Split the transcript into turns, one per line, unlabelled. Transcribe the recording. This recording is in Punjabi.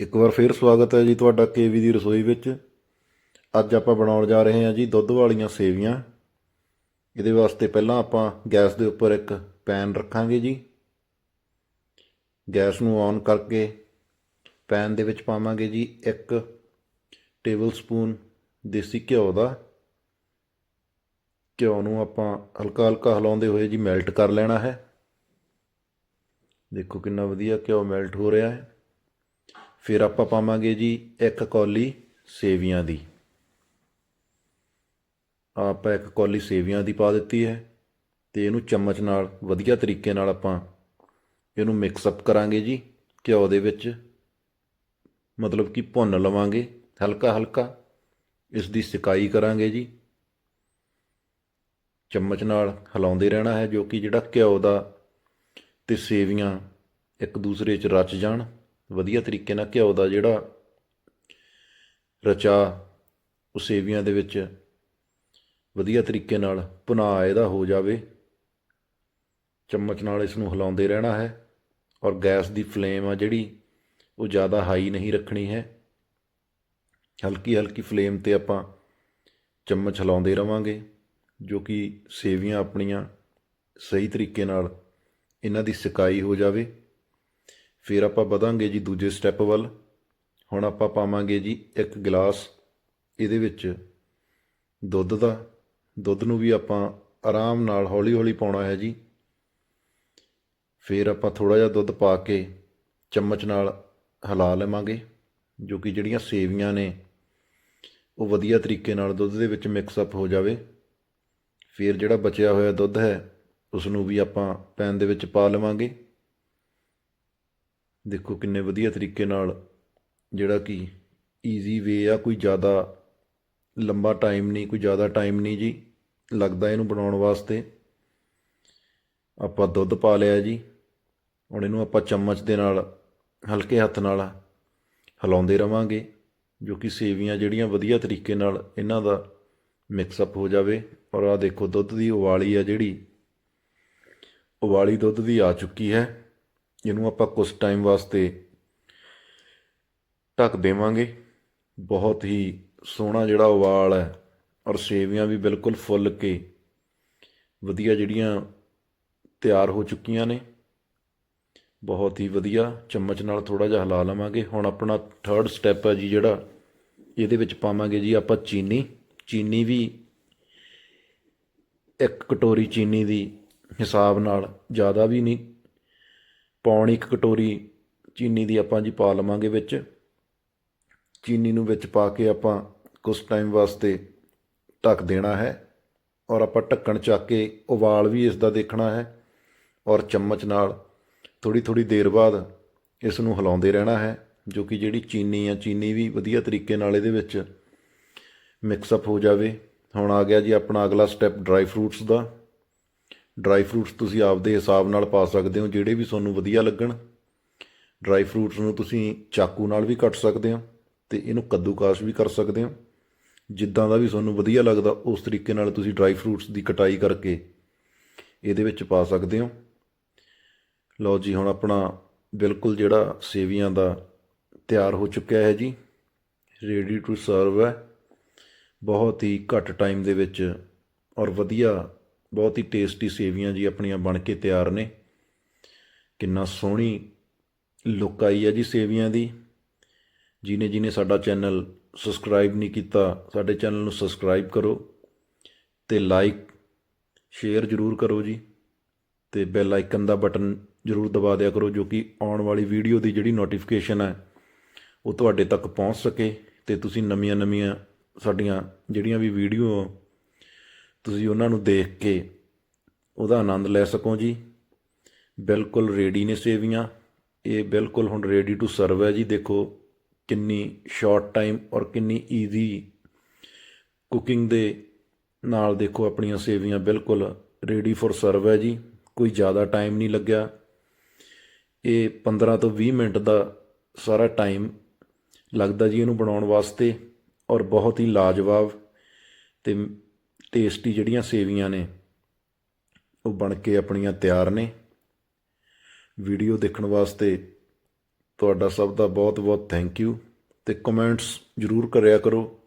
ਇੱਕ ਵਾਰ ਫੇਰ ਸਵਾਗਤ ਹੈ ਜੀ ਤੁਹਾਡਾ ਕੇਵੀ ਦੀ ਰਸੋਈ ਵਿੱਚ। ਅੱਜ ਆਪਾਂ ਬਣਾਉਣ ਜਾ ਰਹੇ ਹਾਂ ਜੀ ਦੁੱਧ ਵਾਲੀਆਂ ਸੇਵੀਆਂ। ਇਹਦੇ ਵਾਸਤੇ ਪਹਿਲਾਂ ਆਪਾਂ ਗੈਸ ਦੇ ਉੱਪਰ ਇੱਕ ਪੈਨ ਰੱਖਾਂਗੇ ਜੀ। ਗੈਸ ਨੂੰ ਔਨ ਕਰਕੇ ਪੈਨ ਦੇ ਵਿੱਚ ਪਾਵਾਂਗੇ ਜੀ ਇੱਕ ਟੇਬਲ ਸਪੂਨ ਦੇਸੀ ਘਿਓ ਦਾ। ਘਿਓ ਨੂੰ ਆਪਾਂ ਹਲਕਾ ਹਲਕਾ ਹਿਲਾਉਂਦੇ ਹੋਏ ਜੀ ਮੈਲਟ ਕਰ ਲੈਣਾ ਹੈ। ਦੇਖੋ ਕਿੰਨਾ ਵਧੀਆ ਘਿਓ ਮੈਲਟ ਹੋ ਰਿਹਾ ਹੈ। ਫਿਰ ਆਪਾਂ ਪਾਵਾਂਗੇ ਜੀ ਇੱਕ ਕੌਲੀ ਸੇਵੀਆਂ ਦੀ। ਆਪਾਂ ਇੱਕ ਕੌਲੀ ਸੇਵੀਆਂ ਦੀ ਪਾ ਦਿੱਤੀ ਹੈ ਤੇ ਇਹਨੂੰ ਚਮਚ ਨਾਲ ਵਧੀਆ ਤਰੀਕੇ ਨਾਲ ਆਪਾਂ ਇਹਨੂੰ ਮਿਕਸ ਅਪ ਕਰਾਂਗੇ ਜੀ ਘਿਓ ਦੇ ਵਿੱਚ। ਮਤਲਬ ਕਿ ਭੁੰਨ ਲਵਾਂਗੇ ਹਲਕਾ ਹਲਕਾ ਇਸ ਦੀ ਸਿਕਾਈ ਕਰਾਂਗੇ ਜੀ। ਚਮਚ ਨਾਲ ਹਿਲਾਉਂਦੇ ਰਹਿਣਾ ਹੈ ਜੋ ਕਿ ਜਿਹੜਾ ਘਿਓ ਦਾ ਤੇ ਸੇਵੀਆਂ ਇੱਕ ਦੂਸਰੇ 'ਚ ਰਚ ਜਾਣ। ਵਧੀਆ ਤਰੀਕੇ ਨਾਲ ਘਿਓ ਦਾ ਜਿਹੜਾ ਰਚਾ ਉਹ ਸੇਵੀਆਂ ਦੇ ਵਿੱਚ ਵਧੀਆ ਤਰੀਕੇ ਨਾਲ ਭੁਨਾ ਇਹਦਾ ਹੋ ਜਾਵੇ। ਚਮਚ ਨਾਲ ਇਸ ਨੂੰ ਹਿਲਾਉਂਦੇ ਰਹਿਣਾ ਹੈ ਔਰ ਗੈਸ ਦੀ ਫਲੇਮ ਆ ਜਿਹੜੀ ਉਹ ਜ਼ਿਆਦਾ ਹਾਈ ਨਹੀਂ ਰੱਖਣੀ ਹੈ। ਹਲਕੀ ਹਲਕੀ ਫਲੇਮ ਤੇ ਆਪਾਂ ਚਮਚ ਹਿਲਾਉਂਦੇ ਰਵਾਂਗੇ ਜੋ ਕਿ ਸੇਵੀਆਂ ਆਪਣੀਆਂ ਸਹੀ ਤਰੀਕੇ ਨਾਲ ਇਹਨਾਂ ਦੀ ਸਿਕਾਈ ਹੋ ਜਾਵੇ। ਫਿਰ ਆਪਾਂ ਵਧਾਂਗੇ ਜੀ ਦੂਜੇ ਸਟੈਪ ਵੱਲ। ਹੁਣ ਆਪਾਂ ਪਾਵਾਂਗੇ ਜੀ ਇੱਕ ਗਲਾਸ। ਇਹਦੇ ਵਿੱਚ ਦੁੱਧ ਦਾ। ਦੁੱਧ ਨੂੰ ਵੀ ਆਪਾਂ ਆਰਾਮ ਨਾਲ ਹੌਲੀ ਹੌਲੀ ਪਾਉਣਾ ਹੈ ਜੀ। ਫਿਰ ਆਪਾਂ ਥੋੜਾ ਜਿਹਾ ਦੁੱਧ ਪਾ ਕੇ ਚਮਚ ਨਾਲ ਹਿਲਾ ਲਵਾਂਗੇ, ਜੋ ਕਿ ਜਿਹੜੀਆਂ ਸੇਵੀਆਂ ਨੇ, ਉਹ ਵਧੀਆ ਤਰੀਕੇ ਨਾਲ ਦੁੱਧ ਦੇ ਵਿੱਚ ਮਿਕਸ ਅਪ ਹੋ ਜਾਵੇ। ਫਿਰ ਜਿਹੜਾ ਬਚਿਆ ਹੋਇਆ ਦੁੱਧ ਹੈ ਉਸ ਨੂੰ ਵੀ ਆਪਾਂ ਪੈਨ ਦੇ ਵਿੱਚ ਪਾ ਲਵਾਂਗੇ। ਦੇਖੋ ਕਿੰਨੇ ਵਧੀਆ ਤਰੀਕੇ ਨਾਲ ਜਿਹੜਾ ਕਿ ਈਜ਼ੀ ਵੇ ਆ, ਕੋਈ ਜ਼ਿਆਦਾ ਲੰਬਾ ਟਾਈਮ ਨਹੀਂ, ਕੋਈ ਜ਼ਿਆਦਾ ਟਾਈਮ ਨਹੀਂ ਜੀ, ਲੱਗਦਾ ਇਹਨੂੰ ਬਣਾਉਣ ਵਾਸਤੇ। ਆਪਾਂ ਦੁੱਧ ਪਾ ਲਿਆ ਜੀ, ਹੁਣ ਇਹਨੂੰ ਆਪਾਂ ਚਮਚ ਦੇ ਨਾਲ, ਹਲਕੇ ਹੱਥ ਨਾਲ ਹਿਲਾਉਂਦੇ ਰਵਾਂਗੇ, ਜੋ ਕਿ ਸੇਵੀਆਂ ਜਿਹੜੀਆਂ ਵਧੀਆ ਤਰੀਕੇ ਨਾਲ ਇਹਨਾਂ ਦਾ ਮਿਕਸ ਅਪ ਹੋ ਜਾਵੇ। ਔਰ ਆ ਦੇਖੋ ਦੁੱਧ ਦੀ ਉਬਾਲੀ ਆ ਜਿਹੜੀ, ਉਬਾਲੀ ਦੁੱਧ ਦੀ ਆ ਚੁੱਕੀ ਹੈ। ਇਹਨੂੰ ਆਪਾਂ ਕੁਝ ਟਾਈਮ ਵਾਸਤੇ ਢੱਕ ਦੇਵਾਂਗੇ। ਬਹੁਤ ਹੀ ਸੋਹਣਾ ਜਿਹੜਾ ਉਬਾਲ ਹੈ ਔਰ ਸੇਵੀਆਂ ਵੀ ਬਿਲਕੁਲ ਫੁੱਲ ਕੇ ਵਧੀਆ ਜਿਹੜੀਆਂ ਤਿਆਰ ਹੋ ਚੁੱਕੀਆਂ ਨੇ। ਬਹੁਤ ਹੀ ਵਧੀਆ। ਚਮਚ ਨਾਲ ਥੋੜਾ ਜਿਹਾ ਹਿਲਾ ਲਵਾਂਗੇ। ਹੁਣ ਆਪਣਾ ਥਰਡ ਸਟੈਪ ਹੈ ਜੀ ਜਿਹੜਾ, ਇਹਦੇ ਵਿੱਚ ਪਾਵਾਂਗੇ ਜੀ ਆਪਾਂ ਚੀਨੀ। ਚੀਨੀ ਵੀ ਇੱਕ ਕਟੋਰੀ ਚੀਨੀ ਦੀ ਹਿਸਾਬ ਨਾਲ ਜ਼ਿਆਦਾ ਵੀ ਨਹੀਂ ਪੌਣ ਇੱਕ ਕਟੋਰੀ ਚੀਨੀ ਦੀ ਆਪਾਂ ਜੀ ਪਾ ਲਵਾਂਗੇ ਵਿੱਚ। ਚੀਨੀ ਨੂੰ ਵਿੱਚ ਪਾ ਕੇ ਆਪਾਂ ਕੁਝ ਟਾਈਮ ਵਾਸਤੇ ਢੱਕ ਦੇਣਾ ਹੈ ਔਰ ਆਪਾਂ ਢੱਕਣ ਚੱਕ ਕੇ ਉਬਾਲ ਵੀ ਇਸ ਦਾ ਦੇਖਣਾ ਹੈ ਔਰ ਚਮਚ ਨਾਲ ਥੋੜੀ ਥੋੜੀ ਦੇਰ ਬਾਅਦ ਇਸ ਨੂੰ ਹਿਲਾਉਂਦੇ ਰਹਿਣਾ ਹੈ, ਜੋ ਕਿ ਜਿਹੜੀ ਚੀਨੀ ਆ, ਚੀਨੀ ਵੀ ਵਧੀਆ ਤਰੀਕੇ ਨਾਲ ਇਹਦੇ ਵਿੱਚ ਮਿਕਸ ਅਪ ਹੋ ਜਾਵੇ। ਹੁਣ ਆ ਗਿਆ ਜੀ ਆਪਣਾ ਅਗਲਾ ਸਟੈਪ ਡਰਾਈ ਫਰੂਟਸ ਦਾ। ਡਰਾਈ ਫਰੂਟਸ ਤੁਸੀਂ ਆਪਦੇ ਹਿਸਾਬ ਨਾਲ ਪਾ ਸਕਦੇ ਹੋ, ਜਿਹੜੇ ਵੀ ਤੁਹਾਨੂੰ ਵਧੀਆ ਲੱਗਣ। ਡਰਾਈ ਫਰੂਟਸ ਨੂੰ ਤੁਸੀਂ ਚਾਕੂ ਨਾਲ ਵੀ ਕੱਟ ਸਕਦੇ ਹੋ ਤੇ ਇਹਨੂੰ ਕੱਦੂਕਾਸ਼ ਵੀ ਕਰ ਸਕਦੇ ਹੋ। ਜਿੱਦਾਂ ਦਾ ਵੀ ਤੁਹਾਨੂੰ ਵਧੀਆ ਲੱਗਦਾ, ਉਸ ਤਰੀਕੇ ਨਾਲ ਤੁਸੀਂ ਡਰਾਈ ਫਰੂਟਸ ਦੀ ਕਟਾਈ ਕਰਕੇ ਇਹਦੇ ਵਿੱਚ ਪਾ ਸਕਦੇ ਹੋ। ਲਓ ਜੀ, ਹੁਣ ਆਪਣਾ ਬਿਲਕੁਲ ਜਿਹੜਾ ਸੇਵੀਆਂ ਦਾ ਤਿਆਰ ਹੋ ਚੁੱਕਿਆ ਹੈ ਜੀ ਰੈਡੀ ਟੂ ਸਰਵ ਹੈ। ਬਹੁਤ ਹੀ ਘੱਟ ਟਾਈਮ ਦੇ ਵਿੱਚ ਔਰ ਵਧੀਆ ਬਹੁਤ ਹੀ ਟੇਸਟੀ ਸੇਵੀਆਂ ਜੀ ਆਪਣੀਆਂ ਬਣ ਕੇ ਤਿਆਰ ਨੇ। ਕਿੰਨਾ ਸੋਹਣੀ ਲੁੱਕ ਆਈ ਹੈ ਜੀ ਸੇਵੀਆਂ ਦੀ। ਜਿਨੇ ਜਿਨੇ ਸਾਡਾ ਚੈਨਲ ਸਬਸਕ੍ਰਾਈਬ ਨਹੀਂ ਕੀਤਾ, ਸਾਡੇ ਚੈਨਲ ਨੂੰ ਸਬਸਕ੍ਰਾਈਬ ਕਰੋ ਤੇ ਲਾਈਕ ਸ਼ੇਅਰ ਜ਼ਰੂਰ ਕਰੋ ਜੀ ਤੇ ਬੈਲ ਆਈਕਨ ਦਾ ਬਟਨ ਜ਼ਰੂਰ ਦਬਾ ਦਿਆ ਕਰੋ ਜੋ ਕਿ ਆਉਣ ਵਾਲੀ ਵੀਡੀਓ ਦੀ ਜਿਹੜੀ ਨੋਟੀਫਿਕੇਸ਼ਨ ਹੈ ਉਹ ਤੁਹਾਡੇ ਤੱਕ ਪਹੁੰਚ ਸਕੇ ਤੇ ਤੁਸੀਂ ਨਵੀਆਂ-ਨਵੀਆਂ ਸਾਡੀਆਂ ਜਿਹੜੀਆਂ ਵੀ ਵੀਡੀਓ ਤੁਸੀਂ ਉਹਨਾਂ ਨੂੰ ਦੇਖ ਕੇ ਉਹਦਾ ਆਨੰਦ ਲੈ ਸਕੋ ਜੀ। ਬਿਲਕੁਲ ਰੈਡੀ ਨੇ ਸੇਵੀਆਂ। ਇਹ ਬਿਲਕੁਲ ਹੁਣ ਰੈਡੀ ਟੂ ਸਰਵ ਹੈ ਜੀ। ਦੇਖੋ ਕਿੰਨੀ ਸ਼ਾਰਟ ਟਾਈਮ ਔਰ ਕਿੰਨੀ ਈਜ਼ੀ ਕੁਕਿੰਗ ਦੇ ਨਾਲ ਦੇਖੋ ਆਪਣੀਆਂ ਸੇਵੀਆਂ ਬਿਲਕੁਲ ਰੈਡੀ ਫॉर ਸਰਵ ਹੈ ਜੀ। ਕੋਈ ਜ਼ਿਆਦਾ ਟਾਈਮ ਨਹੀਂ ਲੱਗਿਆ। ਇਹ 15 ਤੋਂ 20 ਮਿੰਟ ਦਾ ਸਾਰਾ ਟਾਈਮ ਲੱਗਦਾ ਜੀ ਇਹਨੂੰ ਬਣਾਉਣ ਵਾਸਤੇ ਔਰ ਬਹੁਤ ਹੀ ਲਾਜਵਾਬ ਤੇ ਟੇਸਟੀ ਜਿਹੜੀਆਂ ਸੇਵੀਆਂ ਨੇ, ਉਹ ਬਣ ਕੇ ਆਪਣੀਆਂ ਤਿਆਰ ਨੇ। ਵੀਡੀਓ ਦੇਖਣ ਵਾਸਤੇ ਤੁਹਾਡਾ ਸਭ ਦਾ ਬਹੁਤ ਬਹੁਤ ਥੈਂਕ ਯੂ ਤੇ ਕਮੈਂਟਸ ਜ਼ਰੂਰ ਕਰਿਆ ਕਰੋ।